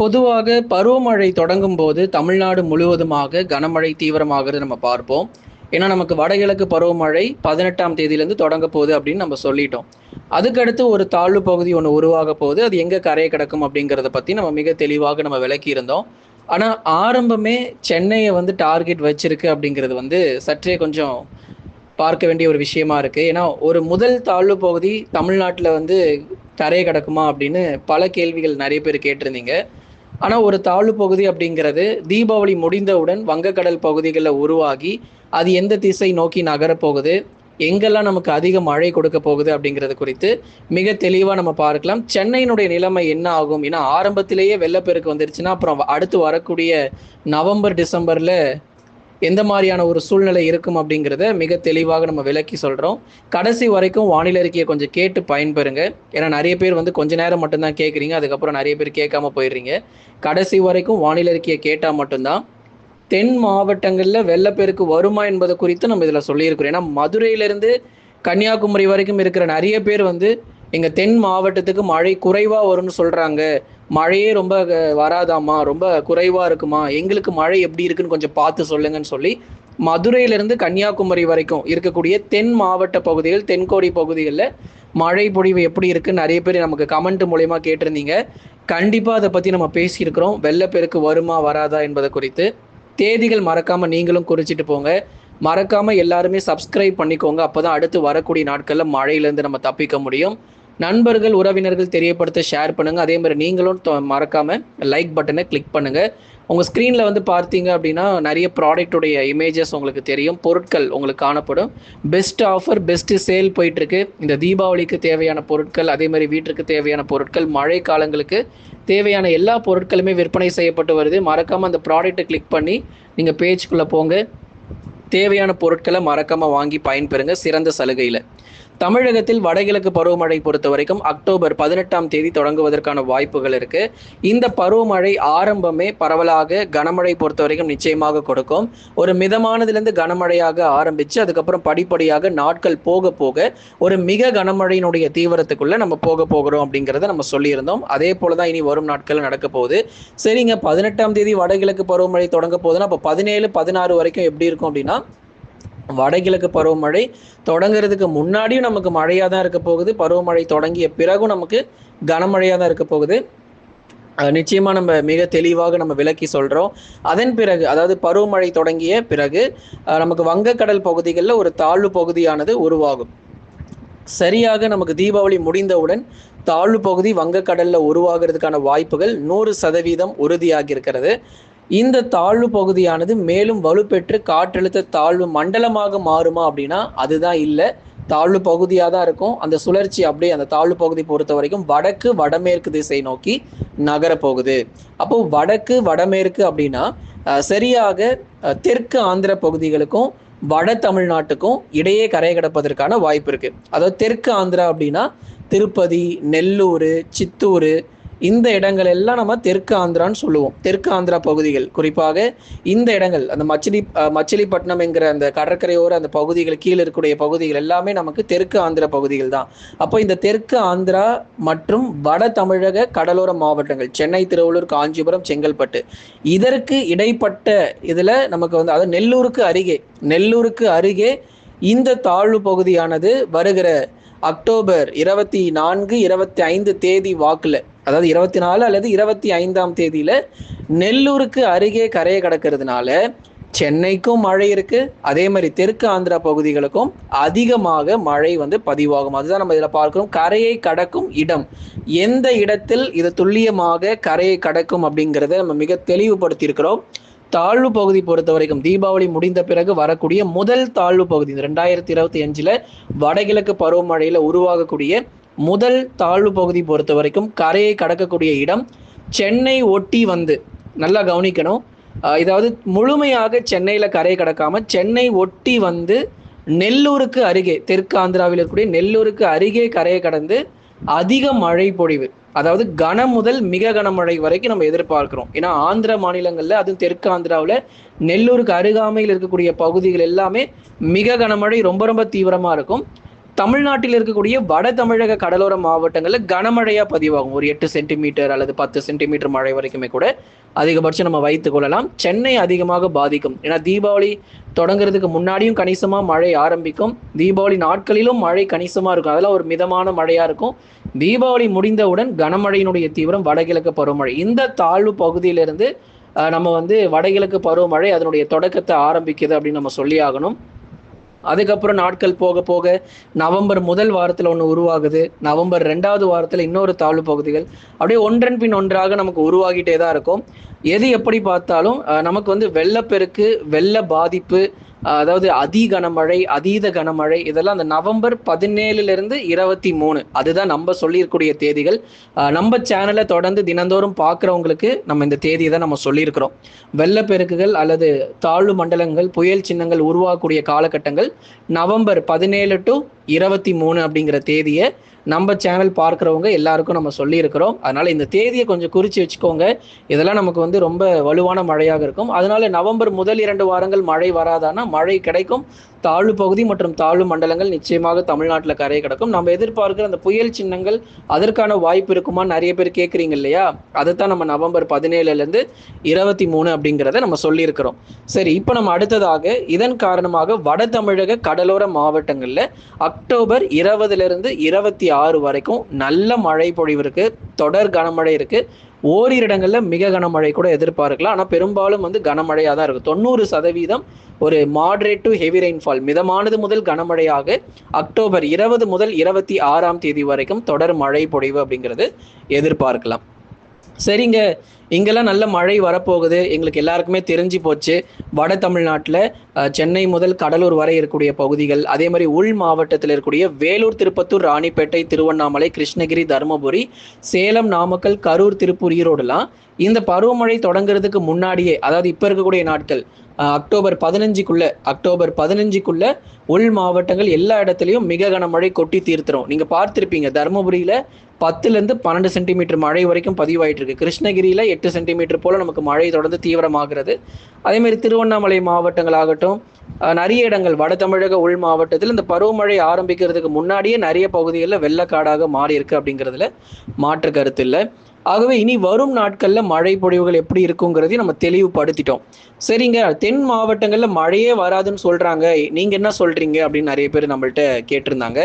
பொதுவாக பருவமழை தொடங்கும் போது தமிழ்நாடு முழுவதுமாக கனமழை தீவிரமாகிறது நம்ம பார்ப்போம். ஏன்னா நமக்கு வடகிழக்கு பருவமழை பதினெட்டாம் தேதியிலேருந்து தொடங்க போகுது அப்படின்னு நம்ம சொல்லிட்டோம். அதுக்கடுத்து ஒரு தாழ்வு பகுதி ஒன்று உருவாக போகுது. அது எங்கே கரையை கிடக்கும் அப்படிங்கிறத பற்றி நம்ம மிக தெளிவாக நம்ம விளக்கி இருந்தோம். ஆனால் ஆரம்பமே சென்னையை வந்து டார்கெட் வச்சிருக்கு அப்படிங்கிறது வந்து சற்றே கொஞ்சம் பார்க்க வேண்டிய ஒரு விஷயமா இருக்கு. ஏன்னா ஒரு முதல் தாழ்வு பகுதி தமிழ்நாட்டில் வந்து கரையை கிடக்குமா அப்படின்னு பல கேள்விகள் நிறைய பேர் கேட்டிருந்தீங்க. ஆனால் ஒரு தாழ்வு பகுதி அப்படிங்கிறது தீபாவளி முடிந்தவுடன் வங்கக்கடல் பகுதிகளில் உருவாகி அது எந்த திசை நோக்கி நகரப் போகுது எங்கெல்லாம் நமக்கு அதிக மழை கொடுக்க போகுது அப்படிங்கிறது குறித்து மிக தெளிவாக நம்ம பார்க்கலாம். சென்னையினுடைய நிலைமை என்ன ஆகும்? ஏன்னா ஆரம்பத்திலேயே வெள்ளப்பெருக்கு வந்துருச்சுன்னா அப்புறம் அடுத்து வரக்கூடிய நவம்பர் டிசம்பரில் எந்த மாதிரியான ஒரு சூழ்நிலை இருக்கும் அப்படிங்கிறத மிக தெளிவாக நம்ம விளக்கி சொல்கிறோம் கடைசி வரைக்கும் வானிலை அறிக்கையை கொஞ்சம் கேட்டு பயன்பெறுங்க. ஏன்னா நிறைய பேர் வந்து கொஞ்ச நேரம் மட்டும்தான் கேட்குறீங்க அதுக்கப்புறம் நிறைய பேர் கேட்காம போயிடுறீங்க. கடைசி வரைக்கும் வானிலை அறிக்கையை கேட்டால் மட்டும்தான். தென் மாவட்டங்களில் வெள்ளப்பெருக்கு வருமா என்பது குறித்து நம்ம இதில் சொல்லியிருக்கிறோம். ஏன்னா மதுரையிலேருந்து கன்னியாகுமரி வரைக்கும் இருக்கிற நிறைய பேர் வந்து எங்கள் தென் மாவட்டத்துக்கு மழை குறைவாக வரும்னு சொல்கிறாங்க மழையே ரொம்ப வராதாம்மா. ரொம்ப குறைவாக இருக்குமா? எங்களுக்கு மழை எப்படி இருக்குன்னு கொஞ்சம் பார்த்து சொல்லுங்கன்னு சொல்லி மதுரையிலிருந்து கன்னியாகுமரி வரைக்கும் இருக்கக்கூடிய தென் மாவட்ட பகுதிகள் தென்கோடி பகுதிகளில் மழை பொழிவு எப்படி இருக்குன்னு நிறைய பேர் நமக்கு கமெண்ட் மூலயமா கேட்டிருந்தீங்க. கண்டிப்பாக அதை பற்றி நம்ம பேசியிருக்கிறோம். வெள்ளப்பெருக்கு வருமா வராதா என்பது குறித்து தேதிகள் மறக்காமல் நீங்களும் குறிச்சிட்டு போங்க. மறக்காம எல்லாருமே சப்ஸ்கிரைப் பண்ணிக்கோங்க. அப்பதான் அடுத்து வரக்கூடிய நாட்கள்ல மழையிலேருந்து நம்ம தப்பிக்க முடியும். நண்பர்கள் உறவினர்கள் தெரியப்படுத்த ஷேர் பண்ணுங்க. அதே மாதிரி நீங்களும் தொ- மறக்காம லைக் பட்டனை கிளிக் பண்ணுங்க. உங்க ஸ்க்ரீனில் வந்து பார்த்தீங்க அப்படின்னா நிறைய ப்ராடக்ட்டுடைய இமேஜஸ் உங்களுக்கு தெரியும். பொருட்கள் உங்களுக்கு காணப்படும். பெஸ்ட் ஆஃபர் பெஸ்ட் சேல் போயிட்டு இருக்கு இந்த தீபாவளிக்கு தேவையான பொருட்கள் அதே மாதிரி வீட்டிற்கு தேவையான பொருட்கள் மழை காலங்களுக்கு தேவையான எல்லா பொருட்களுமே விற்பனை செய்யப்பட்டு வருது. மறக்காம அந்த ப்ராடக்ட்டை கிளிக் பண்ணி நீங்க பேஜ்குள்ள போங்க. தேவையான பொருட்களை மறக்காம வாங்கி பயன்பெறுங்க. சிறந்த சலுகையில். தமிழகத்தில் வடகிழக்கு பருவமழை பொறுத்த வரைக்கும் அக்டோபர் பதினெட்டாம் தேதி தொடங்குவதற்கான வாய்ப்புகள் இருக்கு. இந்த பருவமழை ஆரம்பமே பரவலாக கனமழை பொறுத்த வரைக்கும் நிச்சயமாக கொடுக்கும். ஒரு மிதமானதுலேருந்து கனமழையாக ஆரம்பிச்சு அதுக்கப்புறம் படிப்படியாக நாட்கள் போக போக ஒரு மிக கனமழையினுடைய தீவிரத்துக்குள்ள நம்ம போக போகிறோம் அப்படிங்கிறத நம்ம சொல்லியிருந்தோம். அதே போலதான் இனி வரும் நாட்கள் நடக்க போகுது. சரிங்க பதினெட்டாம் தேதி வடகிழக்கு பருவமழை தொடங்க போகுதுன்னா அப்போ பதினேழு பதினாறு வரைக்கும் எப்படி இருக்கும் அப்படின்னா வடகிழக்கு பருவமழை தொடங்குறதுக்கு முன்னாடியும் நமக்கு மழையாக தான் இருக்க போகுது. பருவமழை தொடங்கிய பிறகும் நமக்கு கனமழையாக தான் இருக்க போகுது. நிச்சயமா நம்ம மிக தெளிவாக நம்ம விளக்கி சொல்றோம். அதன் பிறகு அதாவது பருவமழை தொடங்கிய பிறகு நமக்கு வங்கக்கடல் பகுதிகளில் ஒரு தாழ்வு பகுதியானது உருவாகும். சரியாக நமக்கு தீபாவளி முடிந்தவுடன் தாழ்வு பகுதி வங்கக்கடல்ல உருவாகிறதுக்கான வாய்ப்புகள் நூறு சதவீதம் உறுதியாகி இருக்கிறது இந்த தாழ்வு பகுதியானது மேலும் வலுப்பெற்று காற்றழுத்த தாழ்வு மண்டலமாக மாறுமா அப்படின்னா அதுதான் இல்லை. தாழ்வு பகுதியாக தான் இருக்கும். அந்த சுழற்சி அப்படியே அந்த தாழ்வு பகுதி பொறுத்த வரைக்கும் வடக்கு வடமேற்கு திசை நோக்கி நகரப் போகுது அப்போ வடக்கு வடமேற்கு அப்படின்னா சரியாக தெற்கு ஆந்திர பகுதிகளுக்கும் வட தமிழ்நாட்டுக்கும் இடையே கரை கடப்பதற்கான வாய்ப்பு இருக்கு. அதாவது தெற்கு ஆந்திரா அப்படின்னா திருப்பதி நெல்லூர் சித்தூர் இந்த இடங்கள் எல்லாம் நம்ம தெற்கு ஆந்திரான்னு சொல்லுவோம். தெற்கு ஆந்திரா பகுதிகள். குறிப்பாக இந்த இடங்கள் அந்த மச்சிலி மச்சிலிப்பட்டினம் என்கிற அந்த கடற்கரையோர அந்த பகுதிகள் கீழே இருக்கக்கூடிய பகுதிகள் எல்லாமே நமக்கு தெற்கு ஆந்திர பகுதிகள் தான். அப்போ இந்த தெற்கு ஆந்திரா மற்றும் வட தமிழக கடலோர மாவட்டங்கள் சென்னை திருவள்ளூர் காஞ்சிபுரம் செங்கல்பட்டு இதற்கு இடைப்பட்ட இதில் நமக்கு வந்து அதாவது நெல்லூருக்கு அருகே நெல்லூருக்கு அருகே இந்த தாழ்வு பகுதியானது வருகிற அக்டோபர் இருபத்தி நான்கு இருபத்தி ஐந்து தேதி வாக்குல அதாவது இருபத்தி நாலு அல்லது இருபத்தி ஐந்தாம் தேதியில நெல்லூருக்கு அருகே கரையை கடக்கிறதுனால சென்னைக்கும் மழை இருக்கு. அதே மாதிரி தெற்கு ஆந்திரா பகுதிகளுக்கும் அதிகமாக மழை வந்து பதிவாகும். அதுதான் நம்ம இதில் பார்க்கிறோம். கரையை கடக்கும் இடம். எந்த இடத்தில் இது துல்லியமாக கரையை கடக்கும் அப்படிங்கிறத நம்ம மிக தெளிவுபடுத்தியிருக்கிறோம். இருக்கிறோம் தாழ்வு பகுதி பொறுத்த வரைக்கும் தீபாவளி முடிந்த பிறகு வரக்கூடிய முதல் தாழ்வு பகுதி இந்த ரெண்டாயிரத்தி இருபத்தி அஞ்சுல வடகிழக்கு பருவமழையில உருவாகக்கூடிய முதல் தாழ்வு பகுதி பொறுத்த வரைக்கும் கரையை கடக்கக்கூடிய இடம் சென்னை ஒட்டி வந்து நல்லா கவனிக்கணும். இதாவது முழுமையாக சென்னையில கரையை கடக்காம சென்னை ஒட்டி வந்து நெல்லூருக்கு அருகே தெற்கு ஆந்திராவில் இருக்கக்கூடிய நெல்லூருக்கு அருகே கரையை கடந்து அதிக மழை பொழிவு அதாவது கன முதல் மிக கனமழை வரைக்கும் நம்ம எதிர்பார்க்கிறோம். ஏன்னா ஆந்திர மாநிலங்கள்ல அதுவும் தெற்கு ஆந்திராவில் நெல்லூருக்கு அருகாமையில் இருக்கக்கூடிய பகுதிகள் எல்லாமே மிக கனமழை ரொம்ப ரொம்ப தீவிரமா இருக்கும். தமிழ்நாட்டில் இருக்கக்கூடிய வட தமிழக கடலோர மாவட்டங்களில் கனமழையா பதிவாகும். ஒரு எட்டு சென்டிமீட்டர் அல்லது பத்து சென்டிமீட்டர் மழை வரைக்குமே கூட அதிகபட்சம் நம்ம வைத்துக் கொள்ளலாம். சென்னை அதிகமாக பாதிக்கும். ஏன்னா தீபாவளி தொடங்குறதுக்கு முன்னாடியும் கணிசமா மழை ஆரம்பிக்கும். தீபாவளி நாட்களிலும் மழை கணிசமா இருக்கும். அதெல்லாம் ஒரு மிதமான மழையா இருக்கும். தீபாவளி முடிந்தவுடன் கனமழையினுடைய தீவிரம் வடகிழக்கு பருவமழை. இந்த தாழ்வு பகுதியிலிருந்து நம்ம வந்து வடகிழக்கு பருவமழை அதனுடைய தொடக்கத்தை ஆரம்பிக்குது அப்படின்னு நம்ம சொல்லி ஆகணும். அதுக்கப்புறம் நாட்கள் போக போக நவம்பர் முதல் வாரத்தில் ஒன்று உருவாகுது. நவம்பர் ரெண்டாவது வாரத்தில் இன்னொரு தாழ்வு பகுதிகள். அப்படியே ஒன்றன் பின் ஒன்றாக நமக்கு உருவாகிட்டே தான் இருக்கும். எது எப்படி பார்த்தாலும் நமக்கு வந்து வெள்ளப்பெருக்கு வெள்ள பாதிப்பு அதாவது அதி கனமழை அதீத கனமழை இதெல்லாம் அந்த நவம்பர் பதினேழுல இருந்து இருபத்தி மூணு. அதுதான் நம்ம சொல்லியிருக்கக்கூடிய தேதிகள். நம்ம சேனலை தொடர்ந்து தினந்தோறும் பார்க்குறவங்களுக்கு நம்ம இந்த தேதியை தான் நம்ம சொல்லியிருக்கிறோம். வெள்ளப்பெருக்குகள் அல்லது தாழ்வு மண்டலங்கள் புயல் சின்னங்கள் உருவாகக்கூடிய காலகட்டங்கள் நவம்பர் பதினேழு டு இருபத்தி மூணு அப்படிங்கிற தேதியை நம்ம சேனல் பார்க்குறவங்க எல்லாருக்கும் நம்ம சொல்லியிருக்கிறோம். அதனால் இந்த தேதியை கொஞ்சம் குறித்து வச்சுக்கோங்க. இதெல்லாம் நமக்கு வந்து ரொம்ப வலுவான மழையாக இருக்கும். அதனால நவம்பர் முதல் இரண்டு வாரங்கள் மழை வராதானா மழை கிடைக்கும். தாழ்வு பகுதி மற்றும் தாழ்வு மண்டலங்கள் நிச்சயமாக தமிழ்நாட்டில் கரையை கிடக்கும். நம்ம எதிர்பார்க்கிற அந்த புயல் சின்னங்கள் அதற்கான வாய்ப்பு இருக்குமா? நிறைய பேர் கேட்குறீங்க இல்லையா? அதைத்தான் நம்ம நவம்பர் பதினேழுலேருந்து இருபத்தி மூணு அப்படிங்கிறத நம்ம சொல்லியிருக்கிறோம். சரி இப்போ நம்ம அடுத்ததாக இதன் காரணமாக வட தமிழக கடலோர மாவட்டங்களில் அக்டோபர் இருபதுலேருந்து இருபத்தி ஆறு வரைக்கும் நல்ல மழை பொழிவு இருக்குது தொடர் கனமழை இருக்குது ஓரிரு இடங்களில் மிக கனமழை கூட எதிர்பார்க்கலாம். ஆனால் பெரும்பாலும் வந்து கனமழையாக தான் இருக்கும். தொண்ணூறு சதவீதம் ஒரு மாடரேட் டு ஹெவி ரெயின்ஃபால் மிதமானது முதல் கனமழையாக அக்டோபர் இருபது முதல் இருபத்தி ஆறாம் தேதி வரைக்கும் தொடர் மழை பொழிவு அப்படிங்கிறது எதிர்பார்க்கலாம். சரிங்க. இங்கெல்லாம் நல்ல மழை வரப்போகுது. எங்களுக்கு எல்லாருக்குமே தெரிஞ்சு போச்சு. வட தமிழ்நாட்டில் சென்னை முதல் கடலூர் வரை இருக்கக்கூடிய பகுதிகள் அதே மாதிரி உள் மாவட்டத்தில் இருக்கக்கூடிய வேலூர் திருப்பத்தூர் ராணிப்பேட்டை திருவண்ணாமலை கிருஷ்ணகிரி தருமபுரி சேலம் நாமக்கல் கரூர் திருப்பூர் ஈரோடுலாம் இந்த பருவமழை தொடங்குறதுக்கு முன்னாடியே அதாவது இப்போ இருக்கக்கூடிய நாட்கள் அக்டோபர் பதினஞ்சுக்குள்ள அக்டோபர் பதினஞ்சுக்குள்ள உள் மாவட்டங்கள் எல்லா இடத்துலையும் மிக கனமழை கொட்டி தீர்த்துரும். நீங்க பார்த்திருப்பீங்க தருமபுரியில பத்துலேருந்து பன்னெண்டு சென்டிமீட்டர் மழை வரைக்கும் பதிவாயிட்டு இருக்கு கிருஷ்ணகிரியில எட்டு சென்டிமீட்டர் போல நமக்கு மழை தொடர்ந்து தீவிரமாகிறது. அதேமாதிரி திருவண்ணாமலை மாவட்டங்கள் ஆகட்டும் நிறைய இடங்கள் வட தமிழக உள் மாவட்டத்தில் இந்த பருவமழை ஆரம்பிக்கிறதுக்கு முன்னாடியே நிறைய பகுதிகளில் வெள்ளக்காடாக மாறி இருக்கு அப்படிங்கிறதுல மாற்று கருத்து இல்லை. ஆகவே இனி வரும் நாட்கள்ல மழை பொழிவுகள் எப்படி இருக்குங்கிறதையும் நம்ம தெளிவுபடுத்திட்டோம். சரிங்க தென் மாவட்டங்கள்ல மழையே வராதுன்னு சொல்றாங்க. நீங்க என்ன சொல்றீங்க அப்படின்னு நிறைய பேர் நம்மள்ட்ட கேட்டிருந்தாங்க.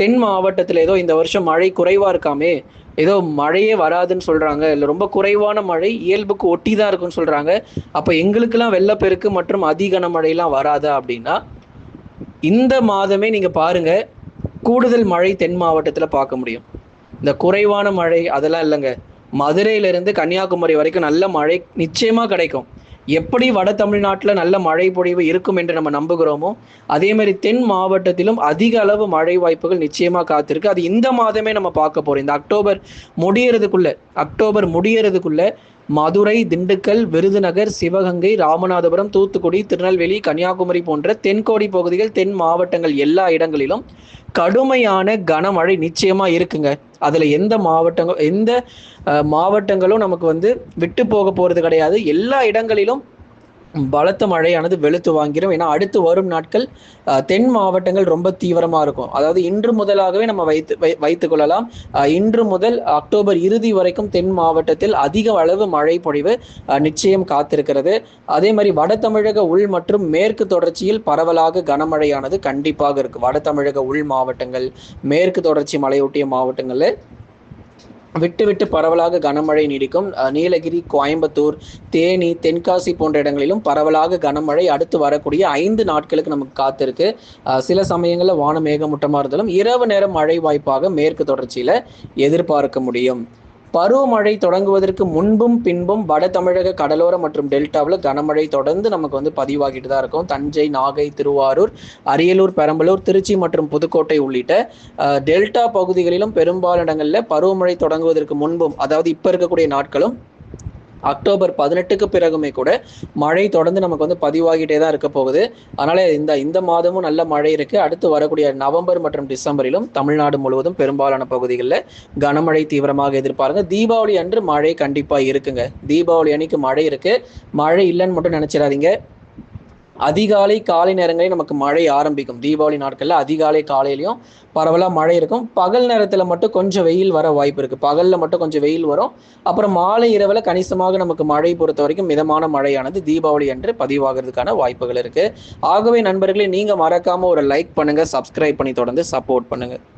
தென் மாவட்டத்துல ஏதோ இந்த வருஷம் மழை குறைவா இருக்காமே ஏதோ மழையே வராதுன்னு சொல்றாங்க. இல்லை ரொம்ப குறைவான மழை இயல்புக்கு ஒட்டி தான் இருக்குன்னு சொல்றாங்க. அப்ப எங்களுக்கெல்லாம் வெள்ளப்பெருக்கு மற்றும் அதிகன மழையெல்லாம் வராதா அப்படின்னா இந்த மாதமே நீங்க பாருங்க கூடுதல் மழை தென் மாவட்டத்துல பார்க்க முடியும். இந்த குறைவான மழை அதெல்லாம் இல்லைங்க. மதுரையில இருந்து கன்னியாகுமரி வரைக்கும் நல்ல மழை நிச்சயமா கிடைக்கும். எப்படி வட தமிழ்நாட்டில் நல்ல மழை பொழிவு இருக்கும் என்று நம்ம நம்புகிறோமோ அதே மாதிரி தென் மாவட்டத்திலும் அதிக அளவு மழை வாய்ப்புகள் நிச்சயமா காத்திருக்கு. அது இந்த மாதமே நம்ம பார்க்க போறோம். இந்த அக்டோபர் முடியறதுக்குள்ள அக்டோபர் முடியறதுக்குள்ள மதுரை திண்டுக்கல் விருதுநகர் சிவகங்கை ராமநாதபுரம் தூத்துக்குடி திருநெல்வேலி கன்னியாகுமரி போன்ற தென்கோடி பகுதிகள் தென் மாவட்டங்கள் எல்லா இடங்களிலும் கடுமையான கனமழை நிச்சயமா இருக்குங்க. அதுல எந்த மாவட்டங்கள் எந்த மாவட்டங்களும் நமக்கு வந்து விட்டு போக போறது கிடையாது. எல்லா இடங்களிலும் பலத்த மழையானது வெளுத்து வாங்கிடும் ஏன்னா அடுத்து வரும் நாட்கள் தென் மாவட்டங்கள் ரொம்ப தீவிரமா இருக்கும். அதாவது இன்று முதலாகவே நம்ம வைத்து வை- வைத்துக் கொள்ளலாம். இன்று முதல் அக்டோபர் இறுதி வரைக்கும் தென் மாவட்டத்தில் அதிக அளவு மழை பொழிவு நிச்சயம் காத்திருக்கிறது. அதே மாதிரி வட தமிழக உள் மற்றும் மேற்கு தொடர்ச்சியில் பரவலாக கனமழையானது கண்டிப்பாக இருக்கு வட தமிழக உள் மாவட்டங்கள் மேற்கு தொடர்ச்சி மலையொட்டிய மாவட்டங்களில் விட்டு விட்டு பரவலாக கனமழை நீடிக்கும். நீலகிரி கோயம்புத்தூர் தேனி தென்காசி போன்ற இடங்களிலும் பரவலாக கனமழை அடுத்து வரக்கூடிய ஐந்து நாட்களுக்கு நமக்கு காத்திருக்கு. சில சமயங்களில் வானம் மேகமூட்டமாக இருந்தாலும் இரவு நேரம் மழை வாய்ப்பாக மேற்கு தொடர்ச்சியில் எதிர்பார்க்க முடியும். பருவமழை தொடங்குவதற்கு முன்பும் பின்பும் வட தமிழக கடலோர மற்றும் டெல்டாவில் கனமழை தொடர்ந்து நமக்கு வந்து பதிவாகிட்டு தான் இருக்கும். தஞ்சை நாகை திருவாரூர் அரியலூர் பெரம்பலூர் திருச்சி மற்றும் புதுக்கோட்டை உள்ளிட்ட டெல்டா பகுதிகளிலும் பெரும்பாலான இடங்களில் பருவமழை தொடங்குவதற்கு முன்பும் அதாவது இப்போ இருக்கக்கூடிய நாட்களும் அக்டோபர் பதினெட்டுக்கு பிறகுமே கூட மழை தொடர்ந்து நமக்கு வந்து பதிவாகிட்டே தான் இருக்க போகுது. அதனால இந்த இந்த மாதமும் நல்ல மழை இருக்கு. அடுத்து வரக்கூடிய நவம்பர் மற்றும் டிசம்பரிலும் தமிழ்நாடு முழுவதும் பெரும்பாலான பகுதிகளில் கனமழை தீவிரமாக எதிர்பாருங்க. தீபாவளி அன்று மழை கண்டிப்பா இருக்குங்க. தீபாவளி அன்னைக்கு மழை இருக்கு. மழை இல்லைன்னு மட்டும் நினைச்சிடாதீங்க. அதிகாலை காலை நேரங்களில் நமக்கு மழை ஆரம்பிக்கும். தீபாவளி நாட்களில் அதிகாலை காலையிலையும் பரவலாக மழை இருக்கும். பகல் நேரத்தில் மட்டும் கொஞ்சம் வெயில் வர வாய்ப்பு இருக்குது பகலில் மட்டும் கொஞ்சம் வெயில் வரும். அப்புறம் மாலை இரவில் கணிசமாக நமக்கு மழை பொறுத்த வரைக்கும் மிதமான மழையானது தீபாவளி அன்று பதிவாகிறதுக்கான வாய்ப்புகள் இருக்குது ஆகவே நண்பர்களே நீங்கள் மறக்காமல் ஒரு லைக் பண்ணுங்கள் சப்ஸ்கிரைப் பண்ணி தொடர்ந்து சப்போர்ட் பண்ணுங்கள்